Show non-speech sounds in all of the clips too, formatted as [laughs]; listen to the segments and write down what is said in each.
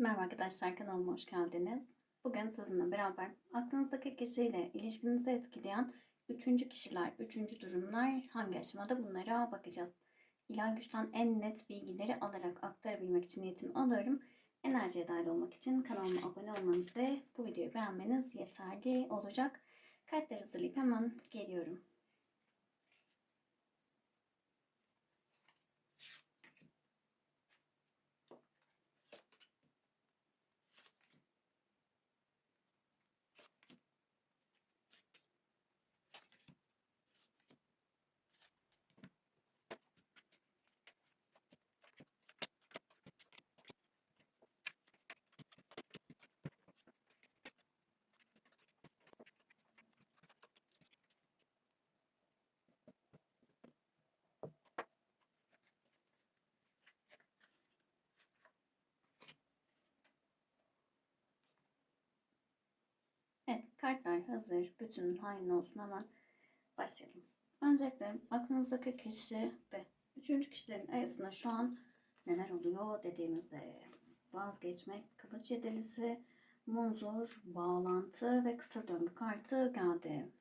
Merhaba arkadaşlar kanalıma hoş geldiniz. Bugün sizinle beraber aklınızdaki kişiyle ilişkinizi etkileyen üçüncü kişiler, üçüncü durumlar hangi aşamada bunlara bakacağız. İlahi güçten en net bilgileri alarak aktarabilmek için eğitim alıyorum. Enerjiye dahil olmak için kanalıma abone olmanız ve bu videoyu beğenmeniz yeterli olacak. Kartları hazırlayıp hemen geliyorum. Evet, kartlar hazır. Bütün hain olsun hemen başlayalım. Öncelikle aklınızdaki kişi ve üçüncü kişilerin arasında şu an neler oluyor dediğimizde vazgeçmek, kılıç yedilisi, munzur, bağlantı ve kısa döngü kartı geldi.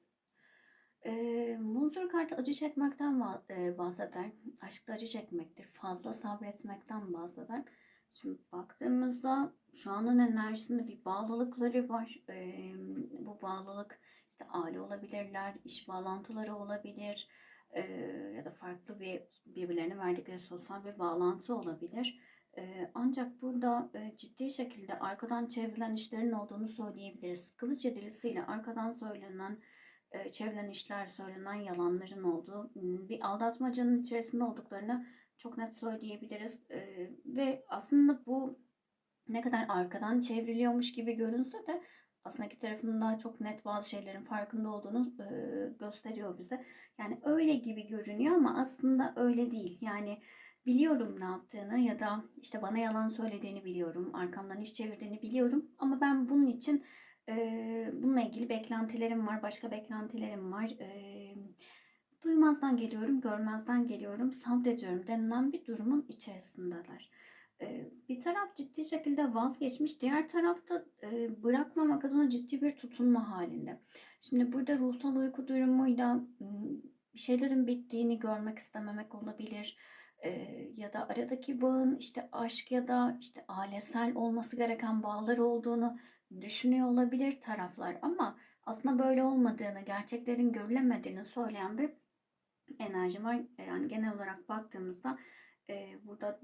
Ee, munzur kartı acı çekmekten e, bahseder. Aşkta acı çekmektir. Fazla sabretmekten bahseder. Şimdi baktığımızda şu anın enerjisinde bir bağlılıkları var. Ee, bu bağlılık işte aile olabilirler, iş bağlantıları olabilir ee, ya da farklı bir birbirlerine verdikleri sosyal bir bağlantı olabilir. Ee, ancak burada e, ciddi şekilde arkadan çevrilen işlerin olduğunu söyleyebiliriz. Kılıç edilisiyle arkadan söylenen e, çevrilen işler, söylenen yalanların olduğu bir aldatmacanın içerisinde olduklarını çok net söyleyebiliriz. E, ve aslında bu ne kadar arkadan çevriliyormuş gibi görünse de aslında iki tarafın daha çok net bazı şeylerin farkında olduğunu e, gösteriyor bize. Yani öyle gibi görünüyor ama aslında öyle değil. Yani biliyorum ne yaptığını ya da işte bana yalan söylediğini biliyorum, arkamdan iş çevirdiğini biliyorum ama ben bunun için e, bununla ilgili beklentilerim var, başka beklentilerim var. E, duymazdan geliyorum, görmezden geliyorum, sabrediyorum denilen bir durumun içerisindeler. Bir taraf ciddi şekilde vazgeçmiş, diğer tarafta bırakmamak adına ciddi bir tutunma halinde. Şimdi burada ruhsal uyku durumuyla bir şeylerin bittiğini görmek istememek olabilir. Ya da aradaki bağın işte aşk ya da işte ailesel olması gereken bağlar olduğunu düşünüyor olabilir taraflar ama aslında böyle olmadığını, gerçeklerin görülemediğini söyleyen bir enerji var. Yani genel olarak baktığımızda e, burada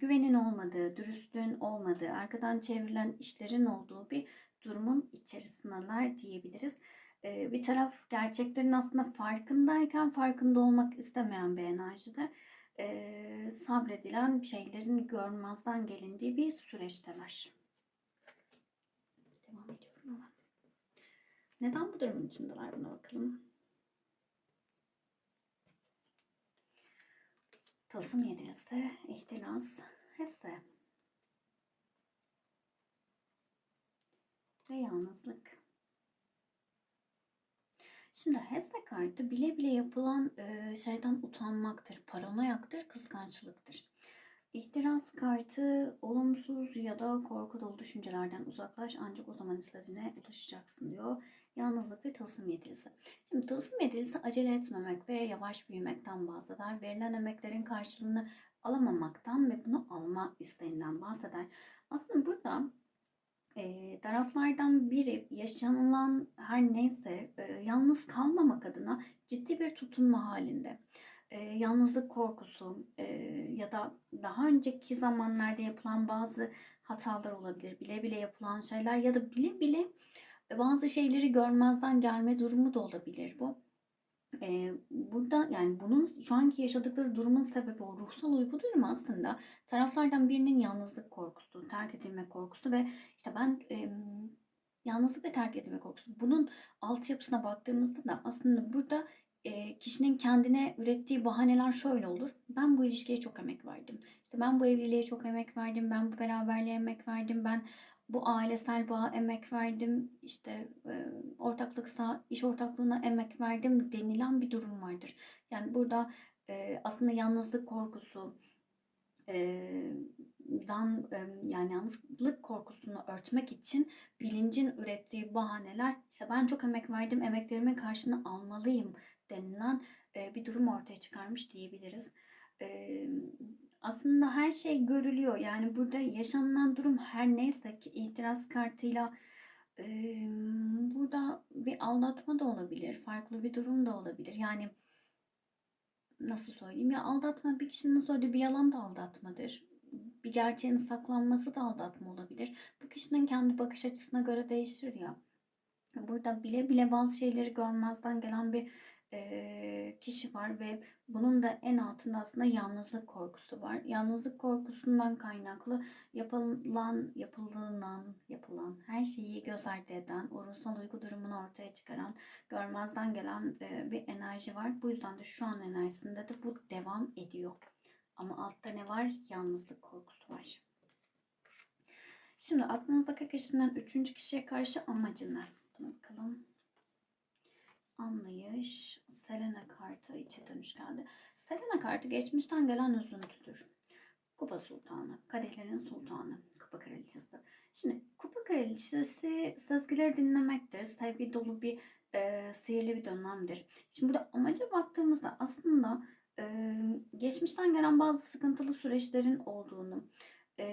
güvenin olmadığı, dürüstlüğün olmadığı, arkadan çevrilen işlerin olduğu bir durumun içerisindeler diyebiliriz. E, bir taraf gerçeklerin aslında farkındayken farkında olmak istemeyen bir enerjide e, sabredilen şeylerin görmezden gelindiği bir süreçteler. Devam ediyorum ama. Neden bu durumun içindeler buna bakalım. Tılsım yedilisi, ihtilas, hisse ve yalnızlık. Şimdi hisse kartı bile bile yapılan e, şeyden utanmaktır, paranoyaktır, kıskançlıktır. İhtiras kartı olumsuz ya da korku dolu düşüncelerden uzaklaş ancak o zaman istediğine ulaşacaksın diyor. Yalnızlık ve tılsım yedilisi. Şimdi tılsım yedilisi acele etmemek ve yavaş büyümekten bahseder. Verilen emeklerin karşılığını alamamaktan ve bunu alma isteğinden bahseder. Aslında burada e, taraflardan biri yaşanılan her neyse e, yalnız kalmamak adına ciddi bir tutunma halinde. E, yalnızlık korkusu e, ya da daha önceki zamanlarda yapılan bazı hatalar olabilir. Bile bile yapılan şeyler ya da bile bile bazı şeyleri görmezden gelme durumu da olabilir bu. Ee, burada yani bunun şu anki yaşadıkları durumun sebebi o ruhsal uyku durumu aslında taraflardan birinin yalnızlık korkusu, terk edilme korkusu ve işte ben e, yalnızlık ve terk edilme korkusu. Bunun altyapısına baktığımızda da aslında burada e, kişinin kendine ürettiği bahaneler şöyle olur. Ben bu ilişkiye çok emek verdim. İşte ben bu evliliğe çok emek verdim. Ben bu beraberliğe emek verdim. Ben bu ailesel bağa emek verdim, işte e, ortaklıksa iş ortaklığına emek verdim denilen bir durum vardır. Yani burada aslında yalnızlık korkusu, e, yani yalnızlık korkusunu örtmek için bilincin ürettiği bahaneler işte ben çok emek verdim emeklerimin karşını almalıyım denilen bir durum ortaya çıkarmış diyebiliriz. Aslında her şey görülüyor. Yani burada yaşanılan durum her neyse ki itiraz kartıyla e, burada bir aldatma da olabilir. Farklı bir durum da olabilir. Yani nasıl söyleyeyim ya aldatma bir kişinin söylediği bir yalan da aldatmadır. Bir gerçeğin saklanması da aldatma olabilir. Bu kişinin kendi bakış açısına göre değişir ya. Burada bile bile bazı şeyleri görmezden gelen bir kişi var ve bunun da en altında aslında yalnızlık korkusu var. Yalnızlık korkusundan kaynaklı yapılan, yapılan, yapılan her şeyi göz ardı eden, o ruhsal uygu durumunu ortaya çıkaran, görmezden gelen bir enerji var. Bu yüzden de şu an enerjisinde de bu devam ediyor. Ama altta ne var? Yalnızlık korkusu var. Şimdi aklınızdaki kişinin üçüncü kişiye karşı amacı ne? Buna bakalım anlayış, Selena kartı içe dönüş geldi. Selena kartı geçmişten gelen üzüntüdür. Kupa sultanı, kadehlerin sultanı, kupa kraliçesi. Şimdi kupa kraliçesi sezgileri dinlemektir. Sevgi dolu bir e, sihirli bir dönemdir. Şimdi burada amaca baktığımızda aslında e, geçmişten gelen bazı sıkıntılı süreçlerin olduğunu e,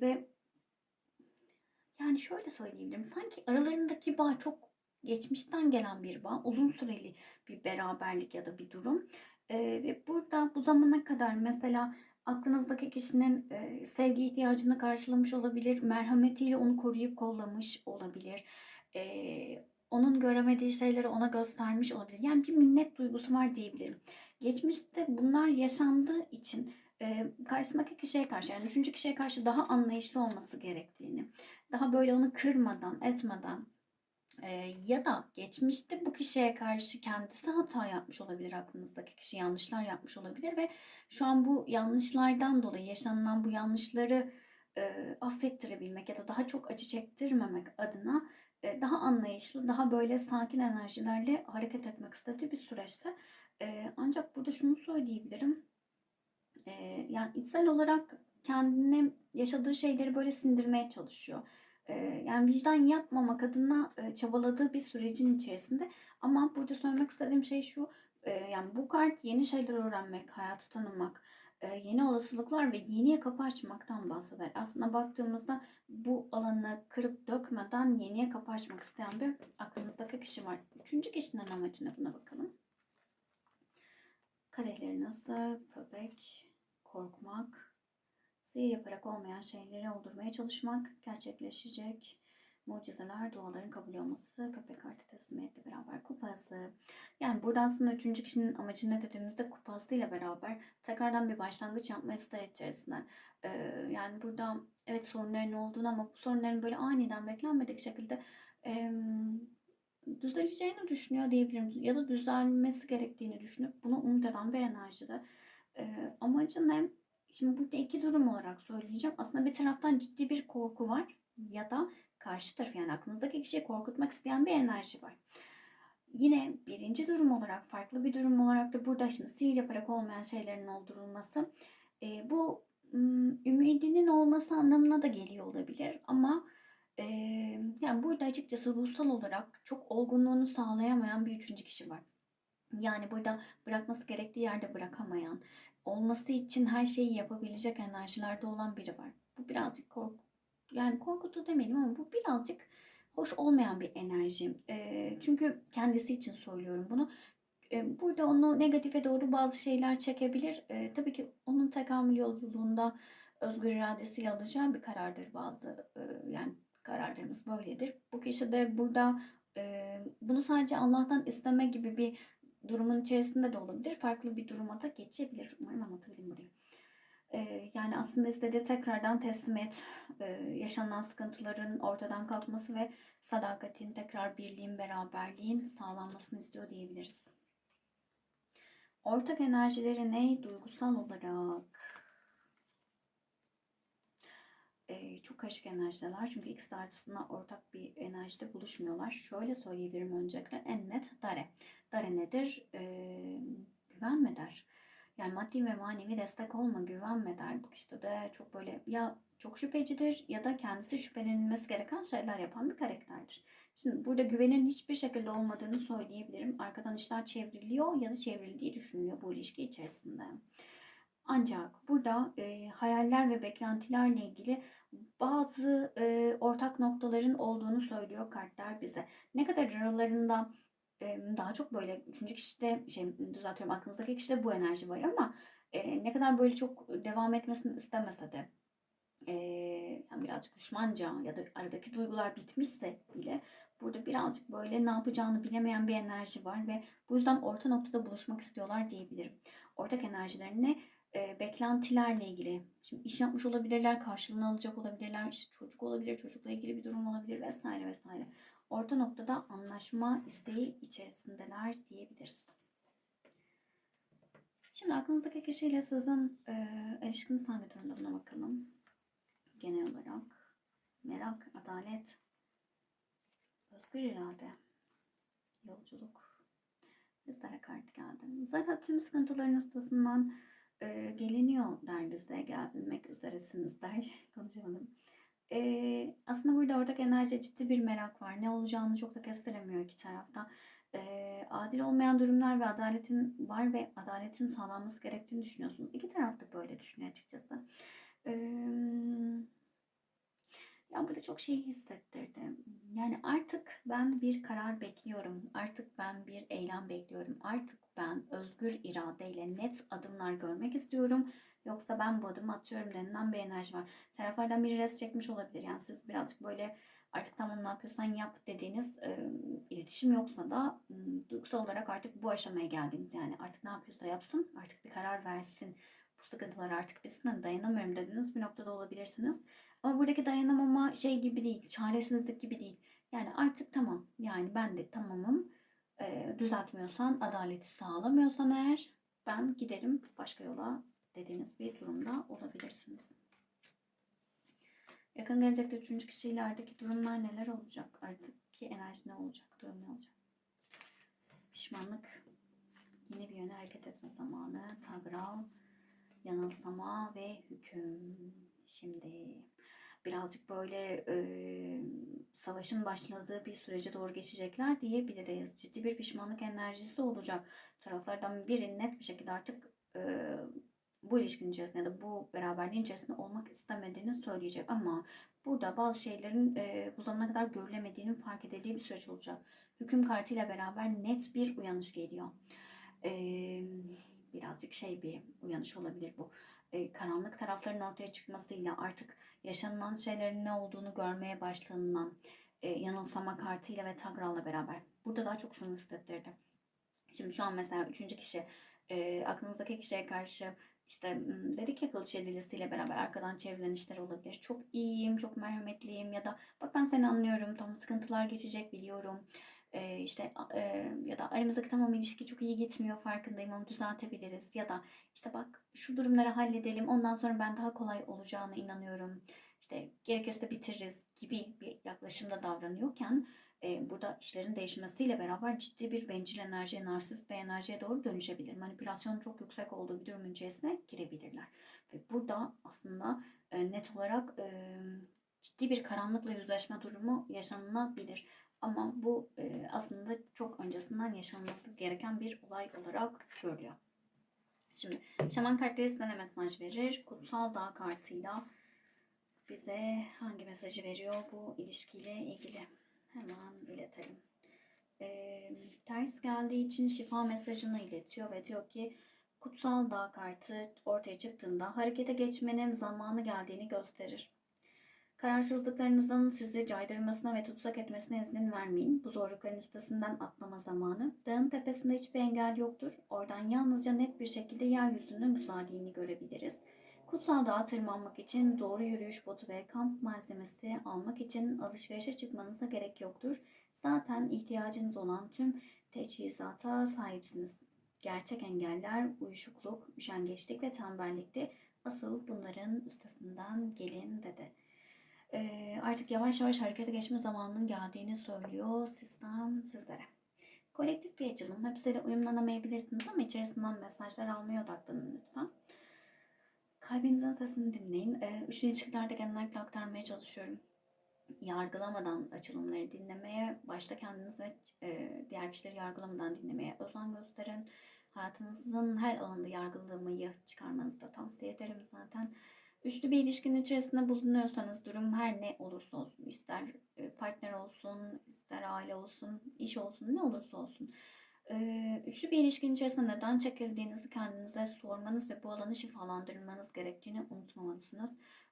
ve yani şöyle söyleyebilirim. Sanki aralarındaki bağ çok geçmişten gelen bir bağ, uzun süreli bir beraberlik ya da bir durum. E, ve burada bu zamana kadar mesela aklınızdaki kişinin e, sevgi ihtiyacını karşılamış olabilir, merhametiyle onu koruyup kollamış olabilir. E, onun göremediği şeyleri ona göstermiş olabilir. Yani bir minnet duygusu var diyebilirim. Geçmişte bunlar yaşandığı için e, karşısındaki kişiye karşı yani üçüncü kişiye karşı daha anlayışlı olması gerektiğini, daha böyle onu kırmadan, etmeden, ee, ya da geçmişte bu kişiye karşı kendisi hata yapmış olabilir aklınızdaki kişi yanlışlar yapmış olabilir ve şu an bu yanlışlardan dolayı yaşanılan bu yanlışları e, affettirebilmek ya da daha çok acı çektirmemek adına e, daha anlayışlı, daha böyle sakin enerjilerle hareket etmek istediği bir süreçte. E, ancak burada şunu söyleyebilirim. E, yani içsel olarak kendine yaşadığı şeyleri böyle sindirmeye çalışıyor yani vicdan yapmamak adına çabaladığı bir sürecin içerisinde. Ama burada söylemek istediğim şey şu. Yani bu kart yeni şeyler öğrenmek, hayatı tanımak, yeni olasılıklar ve yeniye kapı açmaktan bahseder. Aslında baktığımızda bu alanı kırıp dökmeden yeniye kapı açmak isteyen bir aklımızdaki kişi var. Üçüncü kişinin amacı ne buna bakalım. Kadehleri nasıl? Köpek, korkmak, Sihir yaparak olmayan şeyleri oldurmaya çalışmak gerçekleşecek. Mucizeler, duaların kabul olması, köpek kartı teslimiyetle beraber kupası. Yani burada aslında üçüncü kişinin amacı ne dediğimizde kupasıyla beraber tekrardan bir başlangıç yapma isteği içerisinde. Ee, yani burada evet sorunların olduğunu ama bu sorunların böyle aniden beklenmedik şekilde e, düzeleceğini düşünüyor diyebilirim. Ya da düzelmesi gerektiğini düşünüp bunu umut eden bir enerjide. Ee, amacı ne? Şimdi burada iki durum olarak söyleyeceğim. Aslında bir taraftan ciddi bir korku var ya da karşı taraf yani aklınızdaki kişiyi korkutmak isteyen bir enerji var. Yine birinci durum olarak farklı bir durum olarak da burada şimdi sihir yaparak olmayan şeylerin oldurulması e, bu ümidinin olması anlamına da geliyor olabilir ama e, yani burada açıkçası ruhsal olarak çok olgunluğunu sağlayamayan bir üçüncü kişi var. Yani burada bırakması gerektiği yerde bırakamayan, olması için her şeyi yapabilecek enerjilerde olan biri var. Bu birazcık kork yani korkutu demeyelim ama bu birazcık hoş olmayan bir enerji. E, çünkü kendisi için söylüyorum bunu. E, burada onu negatife doğru bazı şeyler çekebilir. E, tabii ki onun tekamül yolculuğunda özgür iradesiyle alacağı bir karardır bazı e, yani kararlarımız böyledir. Bu kişi de burada e, bunu sadece Allah'tan isteme gibi bir durumun içerisinde de olabilir. Farklı bir duruma da geçebilir. Umarım anlatabildim burayı. Ee, yani aslında istediği tekrardan teslimiyet, e, yaşanan sıkıntıların ortadan kalkması ve sadakatin, tekrar birliğin, beraberliğin sağlanmasını istiyor diyebiliriz. Ortak enerjileri ne? Duygusal olarak e, çok karışık enerjideler. Çünkü ikisi de ortak bir enerjide buluşmuyorlar. Şöyle söyleyebilirim öncelikle en net dare. Dare nedir? E, güvenme der. Yani maddi ve manevi destek olma, güvenme der. Bu kişide de çok böyle ya çok şüphecidir ya da kendisi şüphelenilmesi gereken şeyler yapan bir karakterdir. Şimdi burada güvenin hiçbir şekilde olmadığını söyleyebilirim. Arkadan işler çevriliyor ya da çevrildiği düşünülüyor bu ilişki içerisinde. Ancak burada e, hayaller ve beklentilerle ilgili bazı e, ortak noktaların olduğunu söylüyor kartlar bize. Ne kadar aralarında daha çok böyle üçüncü kişide şey düzeltiyorum aklınızdaki kişide bu enerji var ama e, ne kadar böyle çok devam etmesini istemese de e, yani birazcık düşmanca ya da aradaki duygular bitmişse bile burada birazcık böyle ne yapacağını bilemeyen bir enerji var ve bu yüzden orta noktada buluşmak istiyorlar diyebilirim. Ortak enerjilerini e, beklentilerle ilgili. Şimdi iş yapmış olabilirler, karşılığını alacak olabilirler, işte çocuk olabilir, çocukla ilgili bir durum olabilir vesaire vesaire. Orta noktada anlaşma isteği içerisindeler diyebiliriz. Şimdi aklınızdaki kişiyle sizin e, ilişkiniz hangi durumda buna bakalım. Genel olarak merak, adalet, özgür irade, yolculuk. Bizlere kart geldi. Zaten tüm sıkıntıların üstesinden e, geliniyor der bize gelmek üzeresiniz der. [laughs] Konuşamadım. E, aslında burada ortak enerji ciddi bir merak var. Ne olacağını çok da kestiremiyor iki tarafta. E, adil olmayan durumlar ve adaletin var ve adaletin sağlanması gerektiğini düşünüyorsunuz. İki taraf da böyle düşünüyor açıkçası. E, ya burada çok şey hissettirdi. Yani artık ben bir karar bekliyorum. Artık ben bir eylem bekliyorum. Artık ben özgür iradeyle net adımlar görmek istiyorum. Yoksa ben bu adımı atıyorum denilen bir enerji var. Taraflardan biri res çekmiş olabilir. Yani siz birazcık böyle artık tamam ne yapıyorsan yap dediğiniz e, iletişim yoksa da e, duygusal olarak artık bu aşamaya geldiniz. Yani artık ne yapıyorsa yapsın. Artık bir karar versin. Bu sıkıntılar artık bitsin. Hani dayanamıyorum dediğiniz bir noktada olabilirsiniz. Ama buradaki dayanamama şey gibi değil. Çaresizlik gibi değil. Yani artık tamam. Yani ben de tamamım. E, düzeltmiyorsan, adaleti sağlamıyorsan eğer ben giderim başka yola dediğiniz bir durumda olabilirsiniz. Yakın gelecekte üçüncü kişilerdeki durumlar neler olacak? Artık ki enerji ne olacak? Durum ne olacak? Pişmanlık. Yeni bir yöne hareket etme zamanı. Tavır al. Yanılsama ve hüküm. Şimdi birazcık böyle e, savaşın başladığı bir sürece doğru geçecekler diyebiliriz. Ciddi bir pişmanlık enerjisi olacak. Taraflardan biri net bir şekilde artık e, bu ilişkinin içerisinde ya da bu beraberliğin içerisinde olmak istemediğini söyleyecek ama burada bazı şeylerin e, bu zamana kadar görülemediğinin fark edildiği bir süreç olacak. Hüküm kartıyla beraber net bir uyanış geliyor. E, birazcık şey bir uyanış olabilir bu. E, karanlık tarafların ortaya çıkmasıyla artık yaşanılan şeylerin ne olduğunu görmeye başlanılan e, yanılsama kartıyla ve tagralla beraber. Burada daha çok şunu hissettirdi. Şimdi şu an mesela üçüncü kişi e, aklınızdaki kişiye karşı işte dedik ya kılıç edilisiyle beraber arkadan çevrilen işler olabilir. Çok iyiyim, çok merhametliyim ya da bak ben seni anlıyorum, tam sıkıntılar geçecek biliyorum. Ee, işte e, ya da aramızdaki tamam ilişki çok iyi gitmiyor farkındayım ama düzeltebiliriz. Ya da işte bak şu durumları halledelim ondan sonra ben daha kolay olacağına inanıyorum. İşte gerekirse bitiririz gibi bir yaklaşımda davranıyorken e, burada işlerin değişmesiyle beraber ciddi bir bencil enerji, narsist bir enerjiye doğru dönüşebilir. Manipülasyonun çok yüksek olduğu bir durumun içerisine girebilirler. Ve burada aslında e, net olarak e, ciddi bir karanlıkla yüzleşme durumu yaşanılabilir. Ama bu e, aslında çok öncesinden yaşanması gereken bir olay olarak görülüyor. Şimdi şaman kartları size ne mesaj verir? Kutsal dağ kartıyla bize hangi mesajı veriyor bu ilişkiyle ilgili? Hemen iletelim. E, ters geldiği için şifa mesajını iletiyor ve diyor ki kutsal dağ kartı ortaya çıktığında harekete geçmenin zamanı geldiğini gösterir. Kararsızlıklarınızın sizi caydırmasına ve tutsak etmesine izin vermeyin. Bu zorlukların üstesinden atlama zamanı. Dağın tepesinde hiçbir engel yoktur. Oradan yalnızca net bir şekilde yeryüzünün güzelliğini görebiliriz. Kutsal dağa tırmanmak için doğru yürüyüş botu ve kamp malzemesi almak için alışverişe çıkmanıza gerek yoktur. Zaten ihtiyacınız olan tüm teçhizata sahipsiniz. Gerçek engeller uyuşukluk, üşengeçlik ve tembellikti. Asıl bunların üstesinden gelin dedi. Ee, artık yavaş yavaş harekete geçme zamanının geldiğini söylüyor sistem sizlere. Kolektif bir açılım. Hepsiyle uyumlanamayabilirsiniz ama içerisinden mesajlar almaya odaklanın lütfen. Kalbinizin sesini dinleyin. Ee, üçlü ilişkilerde genellikle aktarmaya çalışıyorum. Yargılamadan açılımları dinlemeye, başta kendiniz ve e, diğer kişileri yargılamadan dinlemeye özen gösterin. Hayatınızın her alanında yargılamayı çıkarmanızı da tavsiye ederim zaten. Üçlü bir ilişkinin içerisinde bulunuyorsanız durum her ne olursa olsun, ister e, partner olsun, ister aile olsun, iş olsun, ne olursa olsun. Üçlü bir ilişkinin içerisinde neden çekildiğinizi kendinize sormanız ve bu alanı şifalandırmanız gerektiğini unutmamalısınız.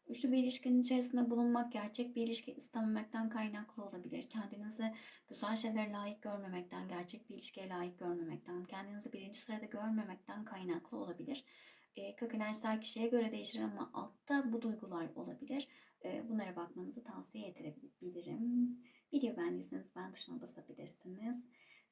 Üçlü bir ilişkinin içerisinde bulunmak gerçek bir ilişki istememekten kaynaklı olabilir. Kendinizi güzel şeylere layık görmemekten, gerçek bir ilişkiye layık görmemekten, kendinizi birinci sırada görmemekten kaynaklı olabilir. E, kök kişiye göre değişir ama altta bu duygular olabilir. E, bunlara bakmanızı tavsiye edebilirim. Video beğendiyseniz beğen tuşuna basabilirsiniz.